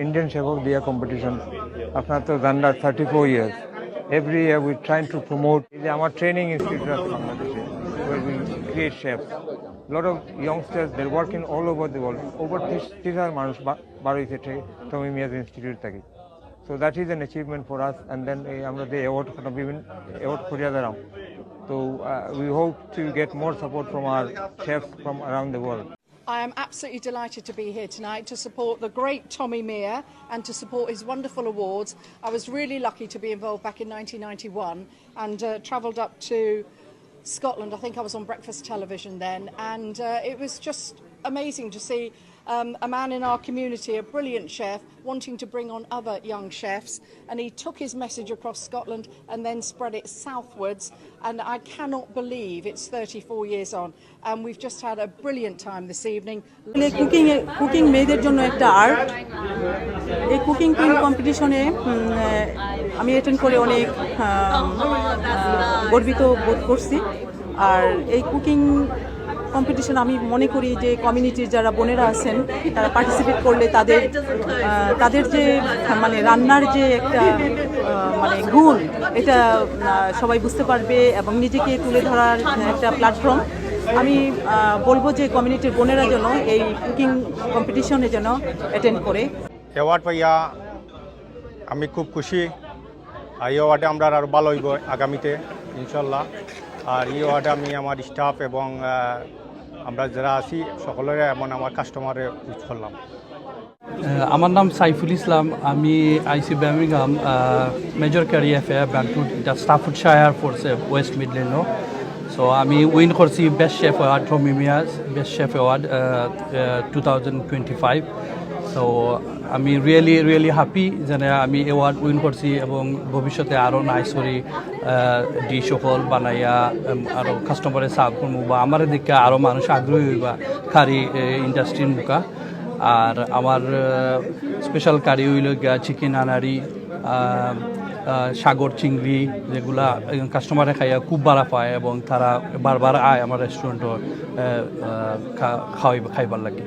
Of the Year competition আপনার তো জানলা thirty four years every year we trying to promote এই যে আমার ট্রেনিং ইনস্টিটিউট আছে বাংলাদেশে chefs. lot of youngsters, they're working all over the world. Over ত্রিশ হাজার মানুষ বা- বার হয়েছে মিয়াজ ইনস্টিটিউট থেকে। So that is an achievement for us and then আমরা যে অ্যাওয়ার্ড বিভিন্ন অ্যাওয়ার্ড করিয়া দিলাম তো we hope to get more support from our chef from around the world I am absolutely delighted to be here tonight to support the great Tommy Mear and to support his wonderful awards. I was really lucky to be involved back in 1991 and uh, travelled up to Scotland. I think I was on breakfast television then, and uh, it was just amazing to see um, a man in our community, a brilliant chef, wanting to bring on other young chefs, and he took his message across Scotland and then spread it southwards. And I cannot believe it's 34 years on, and we've just had a brilliant time this evening. Cooking cooking মেয়েদের জন্য একটা art এই cooking queen কম্পিটিশনে আমি attend করে অনেক আহ, আহ, গর্বিত বোধ করছি আর এই কুকিং কম্পিটিশন আমি মনে করি যে কমিউনিটির যারা বোনেরা আছেন, তারা পার্টিসিপেট করলে তাদের তাদের যে মানে রান্নার যে একটা মানে গুণ, এটা সবাই বুঝতে পারবে এবং নিজেকে তুলে ধরার একটা প্ল্যাটফর্ম আমি বলব যে কমিউনিটির বোনেরা যেন এই কুকিং কম্পিটিশনে যেন অ্যাটেন্ড করে। অ্যাওয়ার্ড পাইয়া আমি খুব খুশি। এই অ্যাওয়ার্ডে আমরা আরও ভালো হইব আগামীতে। ইনশাল্লাহ। আর এই অ্যাওয়ার্ডে আমি আমার স্টাফ এবং আমরা যারা আছি সকলের এমন আমার কাস্টমারে ইউজ করলাম আমার নাম সাইফুল ইসলাম। আমি আইসি বার্মিংহাম মেজর ক্যারি এফ এ এটা স্টাফুড শায়ার ফোর্সে ওয়েস্ট মিডল্যান্ডও সো আমি উইন করছি best chef award from ইমিয়াস best chef award two thousand twenty five so আমি রিয়েলি রিয়েলি হ্যাপি যেন আমি অ্যাওয়ার্ড উইন করছি এবং ভবিষ্যতে আরও নাইস করি ডিশ সকল বানাইয়া আরও কাস্টমারে সার্ভ করব বা আমার দিকে আরও মানুষ আগ্রহী হইবা খারি ইন্ডাস্ট্রির মুখা। আর আমার স্পেশাল কারি হইল গিয়া চিকেন আনারি সাগর চিংড়ি, যেগুলা কাস্টমারে খাইয়া খুব বাড়া পায় এবং তারা বারবার আয় আমার রেস্টুরেন্টও খাওয়াই খাইবার লাগে।